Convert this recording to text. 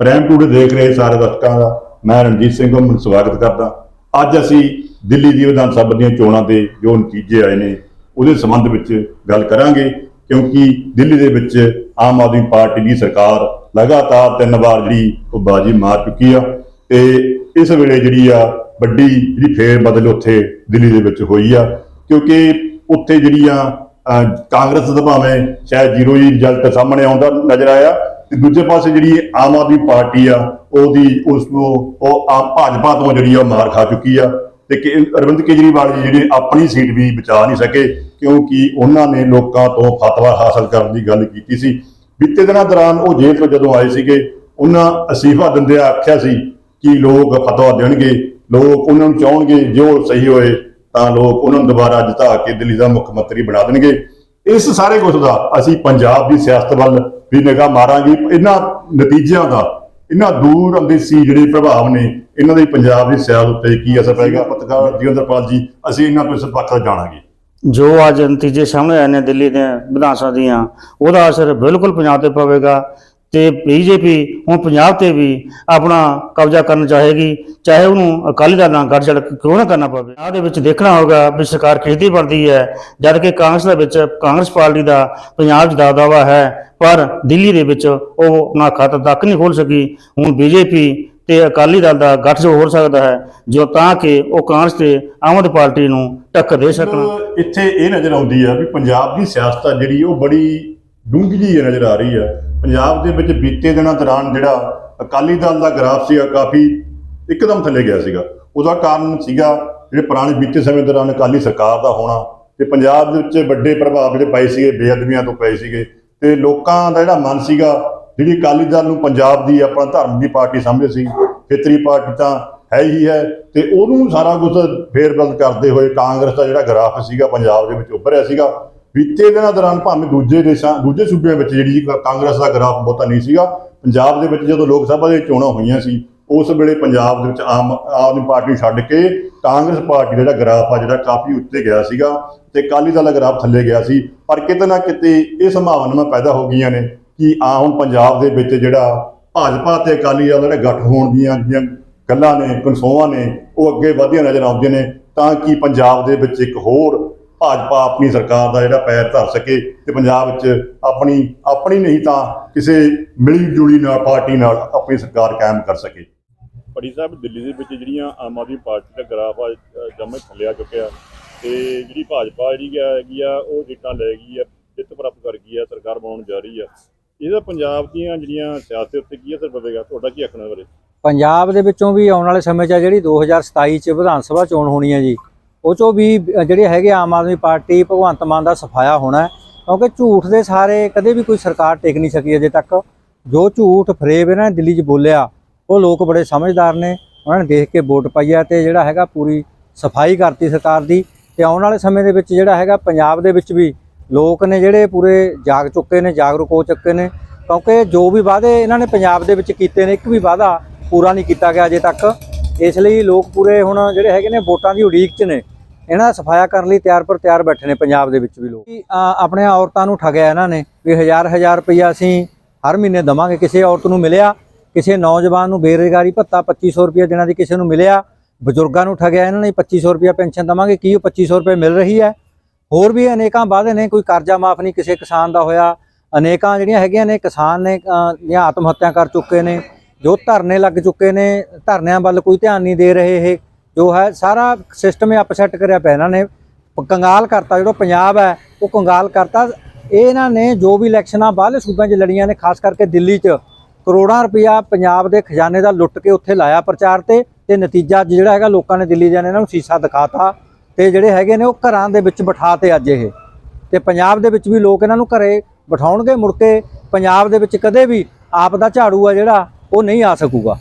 Prime today ਦੇਖ ਰਹੇ ਸਾਰੇ ਦਰਸ਼ਕਾਂ ਦਾ। ਮੈਂ ਰਣਜੀਤ ਸਿੰਘ ਨੂੰ ਸਵਾਗਤ ਕਰਦਾ। ਅੱਜ ਅਸੀਂ ਦਿੱਲੀ ਦੀ ਵਿਧਾਨ ਸਭਾ ਦੀਆਂ ਚੋਣਾਂ ਦੇ ਜੋ ਨਤੀਜੇ ਆਏ ਨੇ ਉਹਦੇ ਸੰਬੰਧ ਵਿੱਚ ਗੱਲ ਕਰਾਂਗੇ ਕਿਉਂਕਿ ਦਿੱਲੀ ਦੇ ਵਿੱਚ ਆਮ ਆਦਮੀ ਪਾਰਟੀ ਦੀ ਸਰਕਾਰ ਲਗਾਤਾਰ ਤਿੰਨ ਵਾਰ ਜਿਹੜੀ ਉਹ ਬਾਜੀ ਮਾਰ ਚੁੱਕੀ ਆ ਤੇ ਇਸ ਵੇਲੇ ਜਿਹੜੀ ਆ ਵੱਡੀ ਜਿਹੜੀ ਫੇਰ ਬਦਲ ਉੱਥੇ ਦਿੱਲੀ ਦੇ ਵਿੱਚ ਹੋਈ ਆ ਕਿਉਂਕਿ ਉੱਥੇ ਜਿਹੜੀਆਂ ਅਹ, ਕਾਂਗਰਸ ਦਾ ਭਾਵੇਂ ਸ਼ਾਇਦ ਜ਼ੀਰੋ ਹੀ ਰਿਜ਼ਲਟ ਸਾਹਮਣੇ ਆਉਂਦਾ ਨਜ਼ਰ ਆਇਆ ਤੇ ਦੂਜੇ ਪਾਸੇ ਜਿਹੜੀ ਆਮ ਆਦਮੀ ਪਾਰਟੀ ਆ, ਉਹਦੀ ਉਸ ਨੂੰ ਉਹ ਆਮ ਭਾਜਪਾ ਤੋਂ ਜਿਹੜੀ ਆ ਮਾਰ ਖਾ ਚੁੱਕੀ ਆ। ਤੇ ਕਿ ਅਰਵਿੰਦ ਕੇਜਰੀਵਾਲ ਜੀ ਜਿਹੜੇ ਆਪਣੀ ਸੀਟ ਵੀ ਬਚਾ ਨਹੀਂ ਸਕੇ, ਕਿਉਂਕਿ ਉਹਨਾਂ ਨੇ ਲੋਕਾਂ ਤੋਂ ਫਤਵਾ ਹਾਸਲ ਕਰਨ ਦੀ ਗੱਲ ਕੀਤੀ ਸੀ। ਬੀਤੇ ਦਿਨਾਂ ਦੌਰਾਨ ਉਹ ਜੇਲ੍ਹ ਤੋਂ ਜਦੋਂ ਆਏ ਸੀਗੇ, ਉਹਨਾਂ ਅਸੀਫਾ ਦਿੰਦਿਆਂ ਆਖਿਆ ਸੀ ਕਿ ਲੋਕ ਫਤਵਾ ਦੇਣਗੇ, ਲੋਕ ਉਹਨਾਂ ਨੂੰ ਚਾਹਣਗੇ ਜੋ ਸਹੀ ਹੋਏ, ਤਾਂ ਲੋਕ ਉਹਨਾਂ ਨੂੰ ਦੁਬਾਰਾ ਜਿਤਾ ਕੇ ਦਿੱਲੀ ਦਾ ਮੁੱਖ ਮੰਤਰੀ ਬਣਾ ਦੇਣਗੇ। ਇਸ ਸਾਰੇ ਕੁਝ ਦਾ ਅਸੀਂ ਪੰਜਾਬ ਦੀ ਸਿਆਸਤ ਵੱਲ ਵੀ ਨਿਗਾਹ ਮਾਰਾਂਗੇ। ਇਹਨਾਂ ਨਤੀਜਿਆਂ ਦਾ, ਇਹਨਾਂ ਦੂਰ ਅੰਦੇਸੀ ਜਿਹੜੇ ਪ੍ਰਭਾਵ ਨੇ, ਇਹਨਾਂ ਦੇ ਪੰਜਾਬ ਦੀ ਸਿਆਸਤ ਉੱਤੇ ਕੀ ਅਸਰ ਪਏਗਾ? ਪੱਤਰਕਾਰ ਜੀਵਨਦਰਪਾਲ ਜੀ, ਅਸੀਂ ਇਹਨਾਂ ਤੋਂ ਇਸ ਪੱਖ ਜਾਣਾਂਗੇ। ਜੋ ਅੱਜ ਨਤੀਜੇ ਸਾਹਮਣੇ ਆਏ ਨੇ ਦਿੱਲੀ ਦੇ ਵਿਧਾਨ ਸਭਾ ਦੀਆਂ, ਉਹਦਾ ਅਸਰ ਬਿਲਕੁਲ ਪੰਜਾਬ ਤੇ ਪਵੇਗਾ। ਤੇ ਬੀਜੇਪੀ ਹੁਣ ਪੰਜਾਬ ਤੇ ਵੀ ਆਪਣਾ ਕਬਜ਼ਾ ਕਰਨ ਚਾਹੇਗੀ ਚਾਹੇ ਉਹਨੂੰ ਅਕਾਲੀ ਦਲ ਨਾਲ ਗੱਠਜੜ ਕਿਉਂ ਨਾ ਕਰਨਾ ਪਵੇ। ਆਹ ਦੇ ਵਿੱਚ ਦੇਖਣਾ ਹੋਗਾ ਵੀ ਸਰਕਾਰ ਕਿਸ ਦੀ ਬਣਦੀ ਹੈ ਜਦ ਕਿ ਕਾਂਗਰਸ ਦੇ ਵਿੱਚ ਕਾਂਗਰਸ ਪਾਰਟੀ ਦਾ ਪੰਜਾਬ 'ਚ ਦਾ ਦਾਵਾ ਹੈ, ਪਰ ਦਿੱਲੀ ਦੇ ਵਿੱਚ ਉਹ ਆਪਣਾ ਖਾਤਾ ਤੱਕ ਨਹੀਂ ਖੋਲ ਸਕੀ। ਹੁਣ ਬੀਜੇਪੀ ਤੇ ਅਕਾਲੀ ਦਲ ਦਾ ਗੱਠਜੋੜ ਹੋ ਸਕਦਾ ਹੈ, ਜੋ ਤਾਂ ਕਿ ਉਹ ਕਾਂਗਰਸ ਤੇ ਆਮ ਆਦਮੀ ਪਾਰਟੀ ਨੂੰ ਟੱਕਰ ਦੇ ਸਕਣ। ਇੱਥੇ ਇਹ ਨਜ਼ਰ ਆਉਂਦੀ ਆ ਵੀ ਪੰਜਾਬ ਦੀ ਸਿਆਸਤ ਜਿਹੜੀ, ਉਹ ਬੜੀ ਡੂੰਘੀ ਜਿਹੀ ਨਜ਼ਰ ਆ ਰਹੀ ਆ। ਪੰਜਾਬ ਦੇ ਵਿੱਚ ਬੀਤੇ ਦਿਨਾਂ ਦੌਰਾਨ ਜਿਹੜਾ ਅਕਾਲੀ ਦਲ ਦਾ ਗ੍ਰਾਫ ਸੀਗਾ ਕਾਫੀ ਇੱਕਦਮ ਥੱਲੇ ਗਿਆ ਸੀਗਾ। ਉਹਦਾ ਕਾਰਨ ਸੀਗਾ ਜਿਹੜੇ ਪੁਰਾਣੇ ਬੀਤੇ ਸਮੇਂ ਦੌਰਾਨ ਅਕਾਲੀ ਸਰਕਾਰ ਦਾ ਹੋਣਾ ਤੇ ਪੰਜਾਬ ਦੇ ਵਿੱਚ ਵੱਡੇ ਪ੍ਰਭਾਵ ਜਿਹੜੇ ਪਏ ਸੀਗੇ, ਬੇਅਦਬੀਆਂ ਤੋਂ ਪਏ ਸੀਗੇ ਤੇ ਲੋਕਾਂ ਦਾ ਜਿਹੜਾ ਮਨ ਸੀਗਾ, ਜਿਹੜੀ ਅਕਾਲੀ ਦਲ ਨੂੰ ਪੰਜਾਬ ਦੀ ਆਪਣਾ ਧਰਮ ਦੀ ਪਾਰਟੀ ਸਮਝਦੇ ਸੀ, ਖੇਤਰੀ ਪਾਰਟੀ ਤਾਂ ਹੈ ਹੀ ਹੈ ਤੇ ਉਹਨੂੰ ਸਾਰਾ ਕੁਝ ਫੇਰਬਦਲ ਕਰਦੇ ਹੋਏ ਕਾਂਗਰਸ ਦਾ ਜਿਹੜਾ ਗ੍ਰਾਫ ਸੀਗਾ, ਪੰਜਾਬ ਦੇ ਵਿੱਚ ਉੱਭਰਿਆ ਸੀਗਾ। ਬੀਤੇ ਦਿਨਾਂ ਦੌਰਾਨ ਭਾਵੇਂ ਦੂਜੇ ਦੇਸ਼ਾਂ, ਦੂਜੇ ਸੂਬਿਆਂ ਵਿੱਚ ਜਿਹੜੀ ਕਾਂਗਰਸ ਦਾ ਗ੍ਰਾਫ ਬਹੁਤਾ ਨਹੀਂ ਸੀਗਾ, ਪੰਜਾਬ ਦੇ ਵਿੱਚ ਜਦੋਂ ਲੋਕ ਸਭਾ ਦੀਆਂ ਚੋਣਾਂ ਹੋਈਆਂ ਸੀ, ਉਸ ਵੇਲੇ ਪੰਜਾਬ ਦੇ ਵਿੱਚ ਆਮ ਆਦਮੀ ਪਾਰਟੀ ਛੱਡ ਕੇ ਕਾਂਗਰਸ ਪਾਰਟੀ ਦਾ ਜਿਹੜਾ ਗ੍ਰਾਫ ਆ, ਜਿਹੜਾ ਕਾਫੀ ਉੱਤੇ ਗਿਆ ਸੀਗਾ ਤੇ ਅਕਾਲੀ ਦਲ ਦਾ ਗ੍ਰਾਫ ਥੱਲੇ ਗਿਆ ਸੀ, ਪਰ ਕਿਤੇ ਨਾ ਕਿਤੇ ਇਹ ਸੰਭਾਵਨਾਵਾਂ ਪੈਦਾ ਹੋ ਗਈਆਂ ਨੇ ਕਿ ਆ ਹੁਣ ਪੰਜਾਬ ਦੇ ਵਿੱਚ ਜਿਹੜਾ ਭਾਜਪਾ ਤੇ ਅਕਾਲੀ ਦਲ ਜਿਹੜੇ ਗੱਠ ਹੋਣ ਦੀਆਂ ਜਿਹੜੀਆਂ ਗੱਲਾਂ ਨੇ, ਕਨਸੋਆਂ ਨੇ, ਉਹ ਅੱਗੇ ਵਧੀਆਂ ਨਜ਼ਰ ਆਉਂਦੀਆਂ ਨੇ, ਤਾਂ ਕਿ ਪੰਜਾਬ ਦੇ ਵਿੱਚ ਇੱਕ ਹੋਰ ਭਾਜਪਾ ਆਪਣੀ ਸਰਕਾਰ ਦਾ ਜਿਹੜਾ ਪੈਰ ਧਰ ਸਕੇ ਤੇ ਪੰਜਾਬ ਵਿੱਚ ਆਪਣੀ ਆਪਣੀ ਨਹੀਂ ਤਾਂ ਕਿਸੇ ਮਿਲੀ ਜੁਲੀ ਨਾਲ ਪਾਰਟੀ ਨਾਲ ਆਪਣੀ ਸਰਕਾਰ ਕਾਇਮ ਕਰ ਸਕੇ। ਪੜੀ ਸਾਹਿਬ ਦਿੱਲੀ ਦੇ ਵਿੱਚ ਜਿਹੜੀਆਂ ਆਮ ਆਦਮੀ ਪਾਰਟੀ ਦਾ ਗ੍ਰਾਫ ਆ ਜੰਮੇ ਥੱਲੇ ਆ ਚੁੱਕਿਆ। ਤੇ ਜਿਹੜੀ ਭਾਜਪਾ ਜਿਹੜੀ ਆ ਹੈਗੀ ਆ ਉਹ ਸੀਟਾਂ ਲੈ ਗਈ ਆ ਜਿੱਤ ਪ੍ਰਾਪਤ ਕਰ ਗਈ ਆ ਸਰਕਾਰ ਬਣਾਉਣ ਜਾ ਰਹੀ ਆ। ਇਹਦਾ ਪੰਜਾਬ ਦੀਆਂ ਜਿਹੜੀਆਂ ਸਿਆਸਤ ਉੱਤੇ ਕੀ ਅਸਰ ਪਵੇਗਾ? ਤੁਹਾਡਾ ਕੀ ਆਖਣਾ ਬਾਰੇ ਪੰਜਾਬ ਦੇ ਵਿੱਚੋਂ ਵੀ ਆਉਣ ਵਾਲੇ ਸਮੇਂ 'ਚ ਆ ਜਿਹੜੀ 2027 ਚ ਵਿਧਾਨ ਸਭਾ ਚੋਣ ਹੋਣੀ ਹੈ ਜੀ ਉਹ 'ਚੋਂ ਵੀ ਜਿਹੜੇ ਹੈਗੇ ਆਮ ਆਦਮੀ ਪਾਰਟੀ ਭਗਵੰਤ ਮਾਨ ਦਾ ਸਫਾਇਆ ਹੋਣਾ ਕਿਉਂਕਿ ਝੂਠ ਦੇ ਸਾਰੇ ਕਦੇ ਵੀ ਕੋਈ ਸਰਕਾਰ ਟਿਕ ਨਹੀਂ ਸਕੀ ਅਜੇ ਤੱਕ। ਜੋ ਝੂਠ ਫਰੇਬ ਇਹਨਾਂ ਨੇ ਦਿੱਲੀ 'ਚ ਬੋਲਿਆ, ਉਹ ਲੋਕ ਬੜੇ ਸਮਝਦਾਰ ਨੇ। ਉਹਨਾਂ ਨੇ ਦੇਖ ਕੇ ਵੋਟ ਪਾਈ ਆ ਤੇ ਜਿਹੜਾ ਹੈਗਾ ਪੂਰੀ ਸਫ਼ਾਈ ਕਰਤੀ ਸਰਕਾਰ ਦੀ। ਤੇ ਆਉਣ ਵਾਲੇ ਸਮੇਂ ਦੇ ਵਿੱਚ ਜਿਹੜਾ ਹੈਗਾ ਪੰਜਾਬ ਦੇ ਵਿੱਚ ਵੀ ਲੋਕ ਨੇ ਜਿਹੜੇ ਪੂਰੇ ਜਾਗ ਚੁੱਕੇ ਨੇ, ਜਾਗਰੂਕ ਹੋ ਚੁੱਕੇ ਨੇ। ਕਿਉਂਕਿ ਜੋ ਵੀ ਵਾਅਦੇ ਇਹਨਾਂ ਨੇ ਪੰਜਾਬ ਦੇ ਵਿੱਚ ਕੀਤੇ ਨੇ, ਇੱਕ ਵੀ ਵਾਅਦਾ ਪੂਰਾ ਨਹੀਂ ਕੀਤਾ ਗਿਆ ਅਜੇ ਤੱਕ। ਇਸ ਲਈ ਲੋਕ ਪੂਰੇ ਹੁਣ ਜਿਹੜੇ ਹੈਗੇ ਨੇ ਵੋਟਾਂ ਦੀ ਉਡੀਕ 'ਚ ਨੇ। ਇਹਨਾਂ ਦਾ ਸਫਾਇਆ ਕਰਨ ਲਈ ਤਿਆਰ ਪਰ ਤਿਆਰ ਬੈਠੇ ਨੇ ਪੰਜਾਬ ਦੇ ਵਿੱਚ ਵੀ ਲੋਕ। ਕਿ, ਆਪਣੇ ਔਰਤਾਂ ਨੂੰ ਠਗਿਆ ਇਹਨਾਂ ਨੇ ਵੀ ਹਜ਼ਾਰ ਹਜ਼ਾਰ ਰੁਪਈਆ ਅਸੀਂ ਹਰ ਮਹੀਨੇ ਦਵਾਂਗੇ। ਕਿਸੇ ਔਰਤ ਨੂੰ ਮਿਲਿਆ ਕਿਸੇ ਨੌਜਵਾਨ ਨੂੰ ਬੇਰੁਜ਼ਗਾਰੀ ਭੱਤਾ 2500 ਰੁਪਏ ਦੇਣਾ ਦੀ ਕਿਸੇ ਨੂੰ ਮਿਲਿਆ ਬਜ਼ੁਰਗਾਂ ਨੂੰ ਠਗਿਆ ਇਹਨਾਂ ਨੇ 2500 ਰੁਪਏ ਪੈਨਸ਼ਨ ਦਵਾਂਗੇ। ਕੀ ਉਹ 2500 ਰੁਪਏ ਮਿਲ ਰਹੀ ਹੈ? ਹੋਰ ਵੀ ਅਨੇਕਾਂ ਵਾਅਦੇ ਨੇ ਕੋਈ ਕਰਜ਼ਾ ਮਾਫ ਨਹੀਂ ਕਿਸੇ ਕਿਸਾਨ ਦਾ ਹੋਇਆ। ਅਨੇਕਾਂ ਜਿਹੜੀਆਂ ਹੈਗੀਆਂ ਨੇ ਕਿਸਾਨ ਨੇ ਅ, ਆਤਮ ਹੱਤਿਆ ਕਰ ਚੁੱਕੇ ਨੇ। ਜੋ ਧਰਨੇ ਲੱਗ ਚੁੱਕੇ ਨੇ, ਧਰਨਿਆਂ ਵੱਲ ਕੋਈ ਧਿਆਨ ਨਹੀਂ ਦੇ ਰਹੇ ਇਹ। ਜੋ ਹੈ, ਸਾਰਾ ਸਿਸਟਮ ਹੀ ਅਪਸੈਟ ਕਰਿਆ ਪਿਆ ਇਹਨਾਂ ਨੇ। ਕੰਗਾਲ ਕਰਤਾ, ਜਿਹੜਾ ਪੰਜਾਬ ਹੈ, ਉਹ ਕੰਗਾਲ ਕਰਤਾ। ਇਹਨਾਂ ਨੇ ਜੋ ਵੀ ਇਲੈਕਸ਼ਨਾਂ ਬਾਹਰਲੇ ਸੂਬਿਆਂ 'ਚ ਲੜੀਆਂ ਨੇ, ਖਾਸ ਕਰਕੇ ਦਿੱਲੀ 'ਚ, ਕਰੋੜਾਂ ਰੁਪਇਆ ਪੰਜਾਬ ਦੇ ਖਜ਼ਾਨੇ ਦਾ ਲੁੱਟ ਕੇ ਉੱਥੇ ਲਾਇਆ ਪ੍ਰਚਾਰ ਤੇ। ਤੇ ਨਤੀਜਾ ਅੱਜ ਜਿਹੜਾ ਹੈਗਾ, ਲੋਕਾਂ ਨੇ ਦਿੱਲੀ ਜਾਣੇ ਇਹਨਾਂ ਨੂੰ ਸੀਸਾ ਦਿਖਾਤਾ। ਤੇ ਜਿਹੜੇ ਹੈਗੇ ਨੇ, ਉਹ ਘਰਾਂ ਦੇ ਵਿੱਚ ਬਿਠਾਤੇ ਅੱਜ ਇਹ। ਤੇ ਪੰਜਾਬ ਦੇ ਵਿੱਚ ਵੀ ਲੋਕ ਇਹਨਾਂ ਨੂੰ ਘਰੇ ਬਿਠਾਉਣਗੇ ਮੁੜ ਕੇ। ਪੰਜਾਬ ਦੇ ਵਿੱਚ ਕਦੇ ਵੀ ਆਪ ਦਾ ਝਾੜੂ ਆ ਜਿਹੜਾ ਉਹ ਨਹੀਂ ਆ ਸਕੂਗਾ।